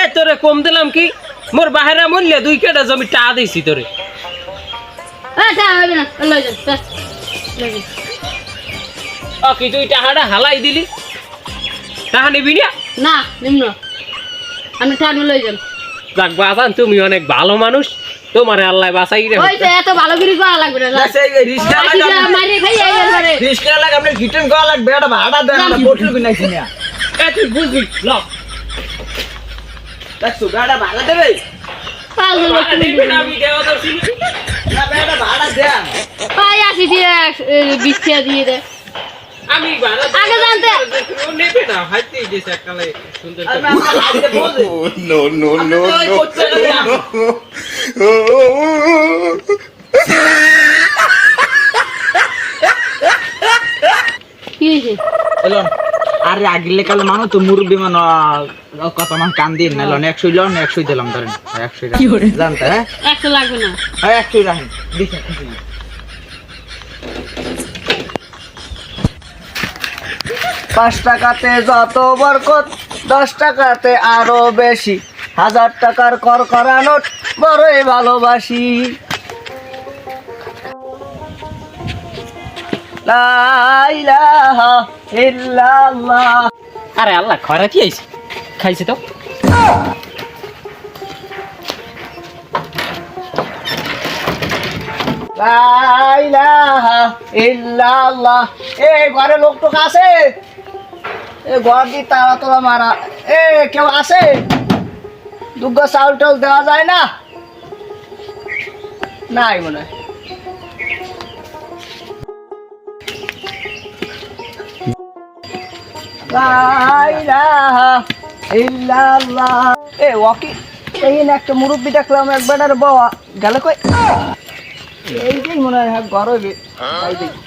এ তোরে কম দিলাম কি? মোর বাহিরা মূল্যে দুই কেটা জমি টা দিছি তোরে। কি তুই টাহাটা হালাই দিলি? টাহা নিবি না? না নিম্ন আমি টানু লই যান যাক বাজান তুমি অনেক ভালো মানুষ। তোমার আল্লাহ বাঁচাই রে। ওই তো এত ভালো করে করা লাগবে না সেই রিস্কা লাগাম মারি খাই রিস্কা লাগাম আপনি করা লাগবে এটা ভাড়া দেন না। কিনাইছি না। এ তুই বুঝবি ল দেখছ ভাড়া দেবে আমি টাকা আগে জানতে। ও নেবে না গেছে এককালে সুন্দর বলছি no, no, no, ওই করতে no, গেলাম। কি হয়েছে এলন আরে আগিলে কালে মানুষ তো মুরব্বী মান কত মান কান দিন না। লন একশো লন একশো দিলাম ধরেন। একশো জানতে হ্যাঁ? একশো লাগবে না। হ্যাঁ একশো রাখেন দেখে পাঁচ টাকাতে যত বরকত দশ টাকাতে আরও বেশি। হাজার টাকার কর করা নোট বড়ই ভালোবাসি। আরে আল্লাহ খরা কি আইছে খাইছে তো। লা ইলাহা ইল্লাল্লাহ। এ ঘরে লোক টোক আছে? এ ঘর দিয়ে তালা তোলা মারা। এ কেউ আছে? দুগ্গ চাউল টাউল দেওয়া যায় না? নাই মনে হয়। এ ওয়াকি এই একটা মুরব্বি দেখলাম একবার আর বাবা। গেল কই? এই যে মনে হয় হ্যাঁ তাই দেখি।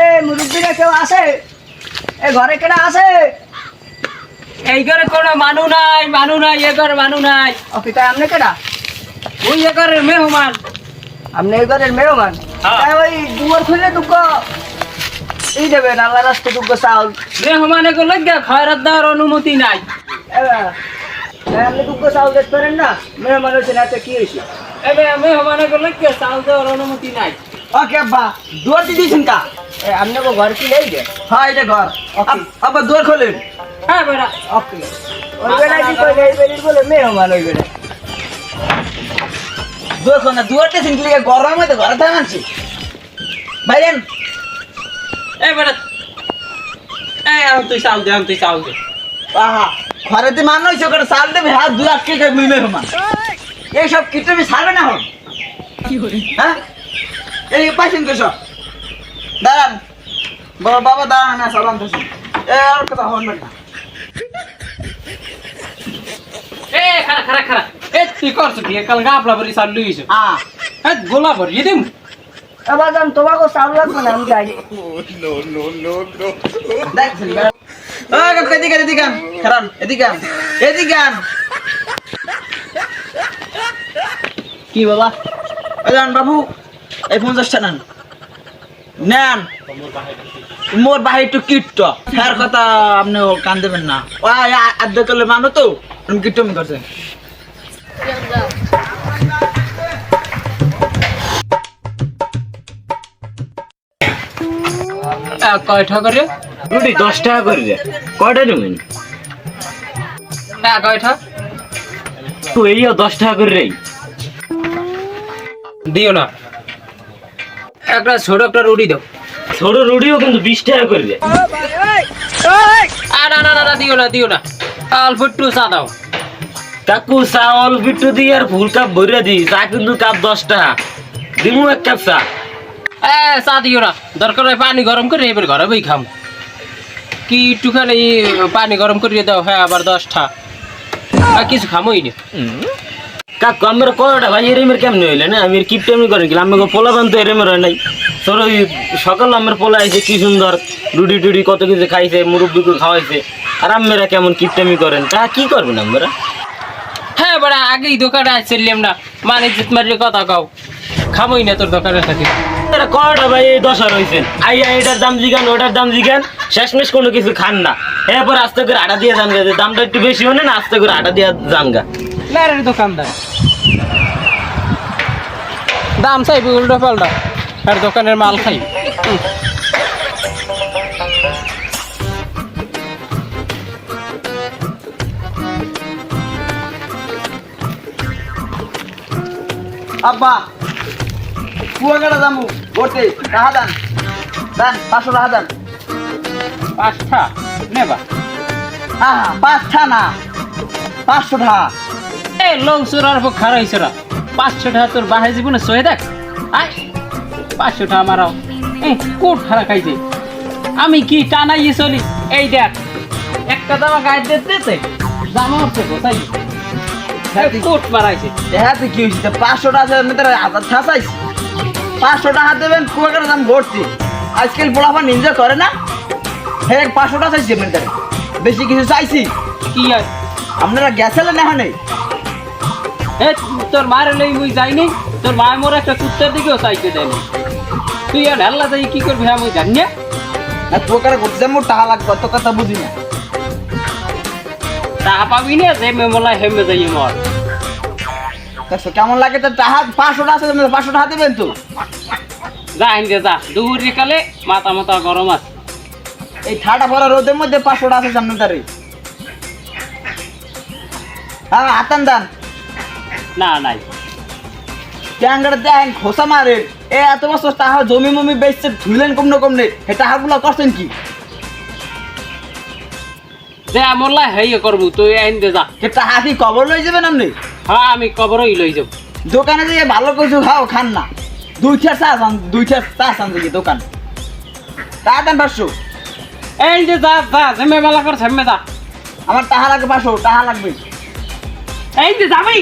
এ মুরব্বিরা কেউ আছে এ ঘরে কেনা আছে এই ঘরে কোনো মানু নাই মানু নাই এ ঘরে মানু নাই। ওকে তাই আপনি কেনা ওই এ ঘরের মেহমান। আপনি এই ঘরের মেহমান? হ্যাঁ। ওই দুয়ার খুলে দুঃখ এই দেবেন আল্লাহ রাস্তা দুঃখ চাউল। মেহমান এগুলো লজ্ঞা খয়রাত দেওয়ার অনুমতি নাই। এবার আপনি দুঃখ চাউল দেখতে পারেন না মেহমান হয়েছে না কি হয়েছে? এবে মেহমান লজ্ঞা চাল দেওয়ার অনুমতি নাই। ওকে আব্বা দুয়ার দিয়ে দিয়েছেন কা? আপনি ঘর কি নেই যে হ্যাঁ এটা ঘর। আব- আব্বা দুয়ার খোলেন। হ্যাঁ বেড়া। ওকে। ওই বেলায় কি কইলে এই বেলির বলে মেহমান ওই বেলায় দুয়ার না দুয়ারটা সিঙ্গলি গরম হইতে ঘরে থাকে আনছি। ভাইজান এ বেড়া এই আম তুই চাল দে আম তুই চাল দে। আহা ঘরে তুই মান হইছে করে চাল দেবে হাত দুই আটকে মিলে মেহমান এইসব কিছু আমি ছাড়বে না হন হ্যাঁ? এই পাইছেন তো সব? দাঁড়ান। বাবা বাবা দাঁড়ান না সালাম তো এ আর কথা হন না। এ খারা খারা খারা এ তুই করছ কি? কাল গাপলা ভরি চাল লইছ আ। এ গোলা ভরি দিম। এবার যান তোমাকে চাল লাগবে না আমি যাই। no, no, no, no. দেখছেন এদিকে এদিকে আন এদিকে এদিকে কি বাবা যান বাবু এই পঞ্চাশটা নেন। নেন। মোর বাহির একটু কীট হ্যার কথা আপনি ও কান দেবেন না। ও আদ্য করলে মানো তো? আমি কীটমি কয়টা করে? রুটি দশ টাকা করে কয়টা নেবেন? হ্যাঁ কয়টা তো এইও দশ টাকা করে রে। দিও না। একটা ছোট একটা রুটি দাও। ছোট রুটিও কিন্তু বিশ টাকা করে না না না না দিও না দিও না। অল্প একটু চা দাও। কাকু চাউল বিট্টু দিয়ে আর ফুল কাপ ভরে দি। চা কিন্তু কাপ দশ টাকা। দিমু এক কাপ চা। এ চা দিও না। দরকার হয় পানি গরম করে এবার ঘরে বই খাম। কি একটুখানি পানি গরম করে দাও হ্যাঁ আবার দশটা। আর কিছু খামোই না। কাকু আমার কয়টা ভাই? এরেমের কেমন হইলে না? আমি কিপটা আমি করে গেলাম আমাকে পোলা বান তো এরেমের হয় নাই। তোর ওই সকাল আমার পোলা আইছে কি সুন্দর রুটি টুটি কত কিছু খাইছে মুরব্বিকে খাওয়াইছে। আর আমরা কেমন কিপটামি করেন? তা কি করবেন আমরা হ্যাঁ বড়া আগেই দোকানে আসছিলাম না। মানে জিত মারিয়ে কথা কাও। খামোই না তোর দোকানে থাকি। আপনারা কয়টা ভাই এই দশা রয়েছেন আইয়া এটার দাম জিগান, ওটার দাম জিগান, শেষমেশ কোনো কিছু খান না। এরপর আস্তে করে আটা দিয়ে জানগা, যে দামটা একটু বেশি হলে না আস্তে করে আটা দিয়ে জানগা। না রে দোকানদার। দাম চাইবি, উল্টো পাল্টা। আর দোকানের মাল খাই। আব্বা কুয়াকাটা দামু ভর্তি টাহা দান। দান পাঁচশো টাকা দান। পাঁচটা? নেবা। হ্যাঁ পাঁচটা না পাঁচশো টাকা এ লোক চোরার পর খারা হয়েছে পাঁচশো টাকা তোর বাহাই জীবনে সয়ে দেখ। আয় পাঁচশো টাকা মারাও। এই কোট খারা খাইছে। আমি কি টানাইয়ে চলি? এই দেখ। একটা দামা গায়ে দিতে জামা উঠছে কোথায়? কোট মারাইছে। তুই কি হয়েছে পাঁচশো টাকা হাজার ঠাসাইছি পাঁচশো টাকা দেবেন কুয়াকাটা দাম ভর্তি আজকাল বলাফা নিন্দা করে না। হ্যাঁ পাঁচশো টাকা চাইছি আপনার তারে বেশি কিছু চাইছি? কি আপনারা গেছিলেন এখানে? এ তোর মারে লই মুই যাইনি। তোর মায় মোর একটা কুত্তার দিকেও চাইতে দেয়নি। তুই আর হেল্লা যাই কি করবি হ্যাঁ মুই জানি না। না কুয়াকাটা করতে যাব টাকা লাগবে তো কথা বুঝি না। টাকা পাবি না যে মেমলা হেমে যাই মর। দেখছ কেমন লাগে তো? টাকা পাঁচশো টাকা আছে পাঁচশো টাকা দেবেন তো? যা হিন্দে যা দুপুরে কালে মাথা মাথা গরম আছে। এই ঠাটা পড়া রোদের মধ্যে পাঁচশো টাকা আছে সামনে তারে। হ্যাঁ হাতান দান। না নাই। ট্যাঙ্গার দেন খোসা মারে। এ এত বছর টাকা জমি মমি বেচছে ধুইলেন কমনে কমনে। এই টাকাগুলো করছেন কি? যে আমলা হেই করব তুই আইন দে যা। সে টাকা কি কবর লই যাবেন আপনি? হ্যাঁ আমি কবরই লই যাব। দোকানে যে ভালো কিছু খাও খান না। দুইটা চা দুই দুইটা চা আসান দেখি দোকান? তা দেন পাঁচশো। এই যে যা যা ঝেমে বেলা কর ঝেমে যা। আমার তাহা লাগবে পাঁচশো তাহা লাগবে। এই যে যাবি।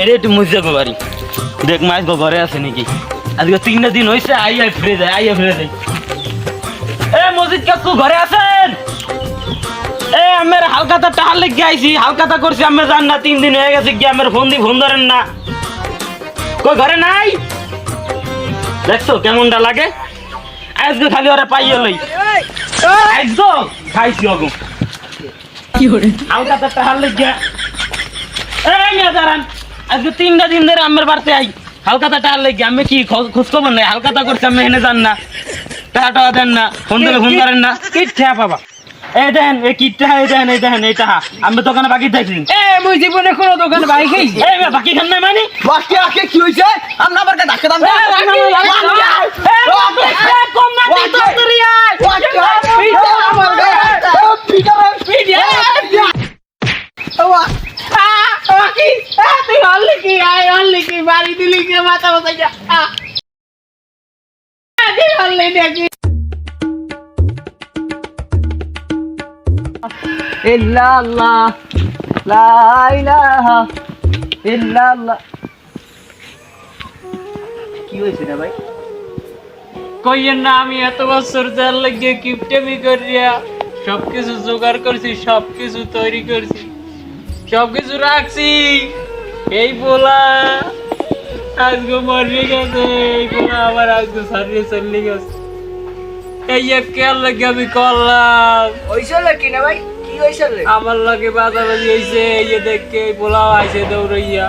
এরে একটু মুছে যাব বাড়ি। দেখ মাছ ঘরে আছে নাকি। আজকে তিনটা দিন হয়েছে আই আই ফিরে যায় আই আই ফিরে যায়। এ মসজিদ কাকু ঘরে আছেন? এ আমার হালকাতা টাহার লেগে আইছি হালকাতা করছি আমি জান না তিন দিন হয়ে গেছে কি আমার ফোন দি ফোন ধরেন না। কই ঘরে নাই? দেখছ কেমনটা লাগে? আজকে খালি ওরা পাইয়ে লই। আজকে খাইছি অগু। হালকাতা টাহার লেগে। এই মেয়ে দাঁড়ান। আজকে তিনটা দিন ধরে আমার বাড়িতে আই। হালকাতা টাকা লেগে আমি কি খোঁজ- খবর নাই? হালকাতা করছি আমি এনে যান না। টাকা টাকা দেন না ফোন দিলে ফোন করেন না। কিচ্ছা বাবা। এই দেন এই কিটটা এই দেন এই দেন এই টাকা। আমি দোকানে বাকি দেখছি এ মুই জীবনে কোনো দোকান বাই খাইছি এই বাকি খান নাই মানে? বাকি আকে কি হয়েছে আমরা আবার ডাক্তার দাম হল্লি কি আয় হল্লি কি বাড়ি দিলি কি মাথা মাথা ইল্লাল্লাহ না, আমি এত বছর যার লাগিয়ে কিপটেমি করিয়া সবকিছু জোগাড় করছি, সবকিছু তৈরি করছি, সবকিছু রাখছি। এই পোলা আজকে মরে গেছে এই পোলা আবার আজকে সারিয়ে চলে গেছে। এই যে কেয়ার লাগে আমি করলাম। ওইসব লাগে না ভাই? কি ওইসব লাগে আমার লাগে বাজাবাজি হয়েছে এই যে দেখে বোলাও পোলাও দৌড়াইয়া।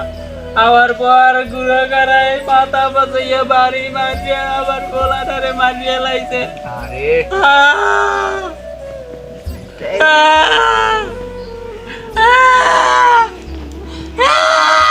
আবার পর গুঁড়ো করায় পাতা পাতাইয়া বাড়ি মারিয়া আবার পোলাটারে মারিয়া লাইছে। আরে। Ah! Ah! Ah!